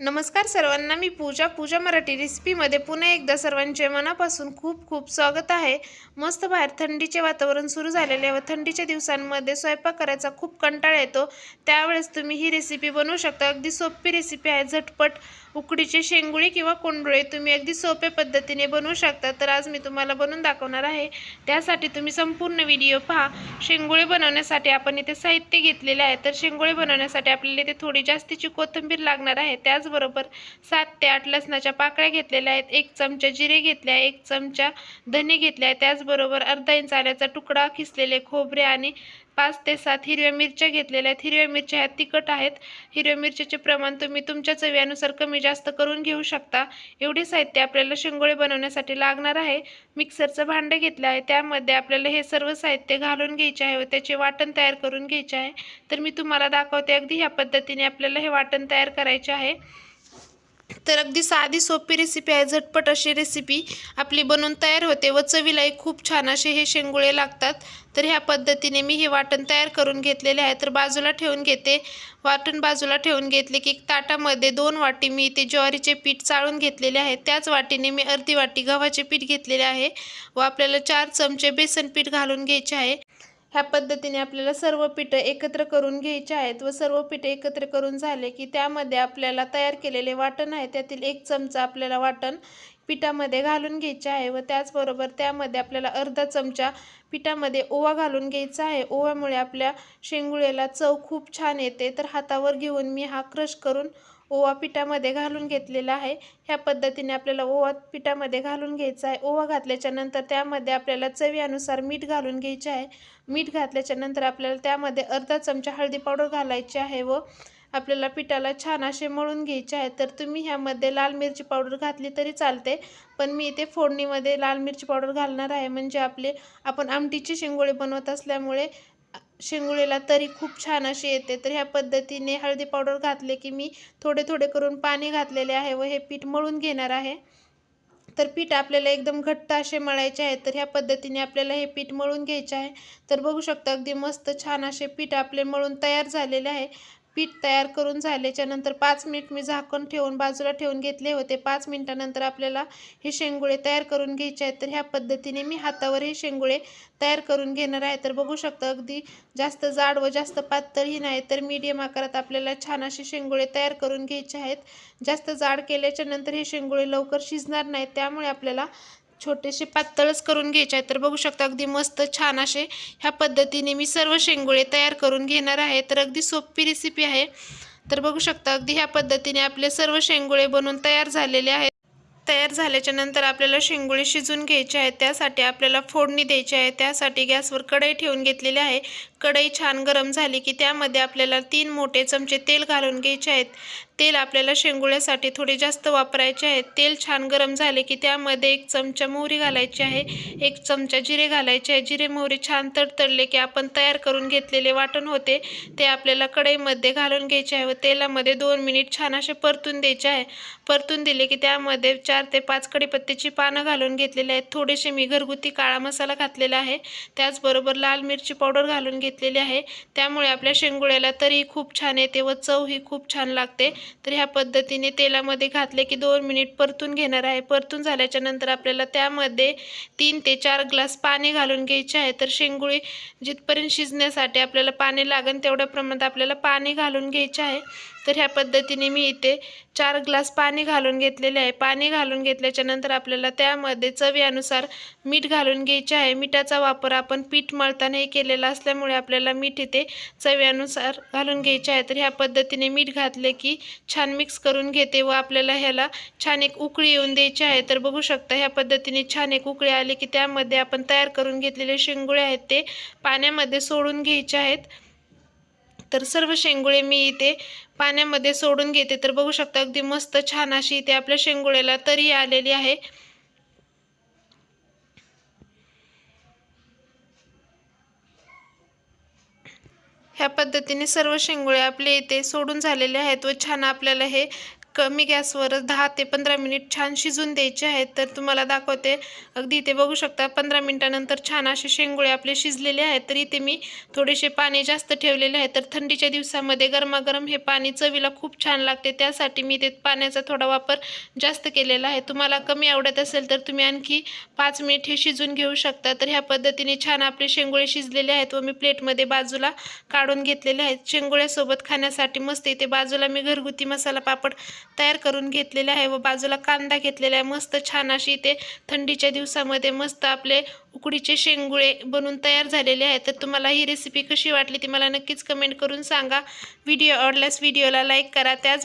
नमस्कार सर्वांना मी पूजा पूजा मराठी रेसिपीमध्ये पुन्हा एकदा सर्वांचे मनापासून खूप खूप स्वागत आहे. मस्त बाहेर थंडीचे वातावरण सुरू झालेले आहे व थंडीच्या दिवसांमध्ये स्वयंपाक करायचा खूप कंटाळा येतो. त्यावेळेस तुम्ही ही रेसिपी बनवू शकता. अगदी सोपी रेसिपी आहे झटपट उकडीचे शेंगुळे किंवा कोंडुळे तुम्ही अगदी सोप्या पद्धतीने बनवू शकता. तर आज मी तुम्हाला बनवून दाखवणार आहे. त्यासाठी तुम्ही संपूर्ण व्हिडिओ पहा. शेंगुळे बनवण्यासाठी आपण इथे साहित्य घेतलेले आहे. तर शेंगुळे बनवण्यासाठी आपल्याला इथे थोडी जास्तीची कोथिंबीर लागणार आहे. त्याचबरोबर सात ते आठ लसणाच्या पाकळ्या घेतलेल्या आहेत. एक चमचा जिरे घेतले आहे. एक चमचा धने घेतले आहे. त्याचबरोबर अर्धा इंच आल्याचा तुकडा खिसलेले खोबरे आणि पाच ते सात हिरव्या मिरच्या घेतलेल्या आहेत. हिरव्या मिरच्या ह्या तिखट आहेत. हिरव्या मिरच्याचे प्रमाण तुम्ही तुमच्या चवीनुसार कमी जास्त करून घेऊ शकता. एवढे साहित्य आपल्याला शेंगोळे बनवण्यासाठी लागणार आहे. मिक्सरचं भांडं घेतलं आहे. त्यामध्ये आपल्याला हे सर्व साहित्य घालून घ्यायचे आहे व त्याचे वाटण तयार करून घ्यायचे आहे. तर मी तुम्हाला दाखवते अगदी ह्या पद्धतीने आपल्याला हे वाटण तयार करायचे आहे. तर अगदी साधी सोपी रेसिपी आहे. झटपट अशी रेसिपी आपली बनवून तयार होते व चवीलाही खूप छान असे हे शेंगुळे लागतात. तर ह्या पद्धतीने मी हे वाटण तयार करून घेतलेले आहे. तर बाजूला ठेवून घेते. वाटण बाजूला ठेवून घेतले की ताटामध्ये दोन वाटी मी इथे ज्वारीचे पीठ चाळून घेतलेले आहे. त्याच वाटीने मी अर्धी वाटी गव्हाचे पीठ घेतलेले आहे व आपल्याला चार चमचे बेसन पीठ घालून घ्यायचे आहे. ह्या पद्धतीने आपल्याला सर्व पिठं एकत्र करून घ्यायचे आहेत व सर्व पिठं एकत्र करून झाले की त्यामध्ये आपल्याला तयार केलेले वाटण आहे त्यातील एक चमचा आपल्याला वाटण पिठामध्ये घालून घ्यायचे आहे व त्याचबरोबर त्यामध्ये आपल्याला अर्धा चमचा पिठामध्ये ओवा घालून घ्यायचा आहे. ओव्यामुळे आपल्या शेंगुळेला चव खूप छान येते. तर हातावर घेऊन मी हा क्रश करून ओवा पिठामध्ये घालून घेतलेला आहे. ह्या पद्धतीने आपल्याला ओवा पिठामध्ये घालून घ्यायचा आहे. ओवा घातल्याच्या नंतर त्यामध्ये आपल्याला चवीनुसार मीठ घालून घ्यायचे आहे. मीठ घातल्याच्या नंतर आपल्याला त्यामध्ये अर्धा चमचा हळदी पावडर घालायची आहे व आपल्याला पिठाला छान असे मळून घ्यायचे आहे. तर तुम्ही ह्यामध्ये लाल मिरची पावडर घातली तरी चालते. पण मी इथे फोडणीमध्ये लाल मिरची पावडर घालणार आहे. म्हणजे आपले आपण आमटीचे शेंगोळे बनवत असल्यामुळे शेंगुळेला तरी खूप छान अशी येते. तर ह्या पद्धतीने हळदी पावडर घातले की मी थोडे थोडे करून पाणी घातलेले आहे व हे पीठ मळून घेणार आहे. तर पीठ आपल्याला एकदम घट्ट असे मळायचे आहे. तर ह्या पद्धतीने आपल्याला हे पीठ मळून घ्यायचे आहे. तर बघू शकता अगदी मस्त छान असे पीठ आपले मळून तयार झालेले आहे. पीठ तयार करून झाल्याच्यानंतर पाच मिनिट मी झाकण ठेवून बाजूला ठेवून घेतले होते. पाच मिनिटानंतर आपल्याला हे शेंगुळे तयार करून घ्यायचे आहेत. तर ह्या पद्धतीने मी हातावर हे शेंगुळे तयार करून घेणार आहे. तर बघू शकता अगदी जास्त जाड व जास्त पातळही नाही तर मीडियम आकारात आपल्याला छान असे शेंगुळे तयार करून घ्यायचे आहेत. जास्त जाड केल्याच्यानंतर हे शेंगुळे लवकर शिजणार नाहीत त्यामुळे आपल्याला छोटेसे पातळच करून घ्यायचे आहेत. तर बघू शकता अगदी मस्त छान असे ह्या पद्धतीने मी सर्व शेंगुळे तयार करून घेणार आहे. तर अगदी सोपी रेसिपी आहे. तर बघू शकता अगदी ह्या पद्धतीने आपले सर्व शेंगुळे बनवून तयार झालेले आहेत. तयार झाल्याच्यानंतर आपल्याला शेंगुळे शिजून घ्यायचे आहेत. त्यासाठी आपल्याला फोडणी द्यायची आहे. त्यासाठी गॅसवर कढई ठेवून घेतलेली आहे. कढई छान गरम झाली की त्यामध्ये आपल्याला तीन मोठे चमचे तेल घालून घ्यायचे आहेत. तेल आपल्याला शेंगुळ्यासाठी थोडे जास्त वापरायचे आहे तेल छान गरम झाले की त्यामध्ये एक चमचा मोहरी घालायची आहे. एक चमचा जिरे घालायचे आहे. जिरे मोहरी छान तडतडले की आपण तयार करून घेतलेले वाटण होते. ते आपल्याला कढईमध्ये घालून घ्यायचे आहे व तेलामध्ये दोन मिनिट छान असे परतून द्यायचे आहे. परतून दिले की त्यामध्ये चार ते पाच कढीपत्त्याची पानं घालून घेतलेले आहेत. थोडेसे मी घरगुती काळा मसाला घातलेला आहे. त्याचबरोबर लाल मिरची पावडर घालून घेतलेली आहे. त्यामुळे आपल्या शेंगुळ्याला तरी खूप छान येते व चव ही खूप छान लागते. तर ह्या पद्धतीने तेलामध्ये घातले की दोन मिनिट परतून घेणार आहे. परतून झाल्याच्यानंतर आपल्याला त्यामध्ये तीन ते चार ग्लास पाणी घालून घ्यायचे आहे. तर शेंगुळी जिथपर्यंत शिजण्यासाठी आपल्याला पाणी लागेल तेवढ्या प्रमाणात आपल्याला पाणी घालून घ्यायचे आहे. तर ह्या पद्धतीने मी इथे चार ग्लास पाणी घालून घेतलेले आहे. पाणी घालून घेतल्याच्या नंतर आपल्याला त्यामध्ये चवीनुसार मीठ घालून घ्यायचे आहे. मिठाचा वापर आपण पीठ मळतानाही केलेला असल्यामुळे आपल्याला मीठ इथे चवीनुसार घालून घ्यायचे आहे. तर ह्या पद्धतीने मीठ घातले की छान मिक्स करून घेते व आपल्याला ह्याला छान एक उकळी येऊन द्यायची आहे. तर बघू शकता ह्या पद्धतीने छान एक उकळी आली की त्यामध्ये आपण तयार करून घेतलेले शेंगुळे आहेत ते पाण्यामध्ये सोडून घ्यायचे आहेत. तर सर्व शेंगुळे मी इथे पाण्यामध्ये सोडून घेते. तर बघू शकता अगदी मस्त छान अशी इथे आपल्या शेंगुळेला तरी आलेली आहे. ह्या पद्धतीने सर्व शेंगुळे आपले इथे सोडून झालेले आहेत व छान आपल्याला हे कमी गॅसवर दहा ते पंधरा मिनिट छान शिजून द्यायचे आहेत. तर तुम्हाला दाखवते. अगदी इथे बघू शकता पंधरा मिनिटानंतर छान असे शेंगोळे आपले शिजलेले आहेत. तर इथे मी थोडेसे पाणी जास्त ठेवलेले आहे. तर थंडीच्या दिवसामध्ये गरमागरम हे पाणी चवीला खूप छान लागते. त्यासाठी मी ते पाण्याचा थोडा वापर जास्त केलेला आहे. तुम्हाला कमी आवडत असेल तर तुम्ही आणखी पाच मिनिट हे शिजून घेऊ शकता. तर ह्या पद्धतीने छान आपले शेंगोळे शिजलेले आहेत व मी प्लेटमध्ये बाजूला काढून घेतलेले आहेत. शेंगोळ्यासोबत खाण्यासाठी मस्त इथे बाजूला मी घरगुती मसाला पापड तयार करून घेतलेले आहे व बाजूला कांदा घेतलेला आहे. मस्त छान अशी इथे थंडीच्या दिवसामध्ये मस्त आपले उकडीचे शेंगुळे बनून तयार झालेले आहेत. तर तुम्हाला ही रेसिपी कशी वाटली ती मला नक्कीच कमेंट करून सांगा. व्हिडिओ आवडल्यास व्हिडिओला लाईक करा. त्याच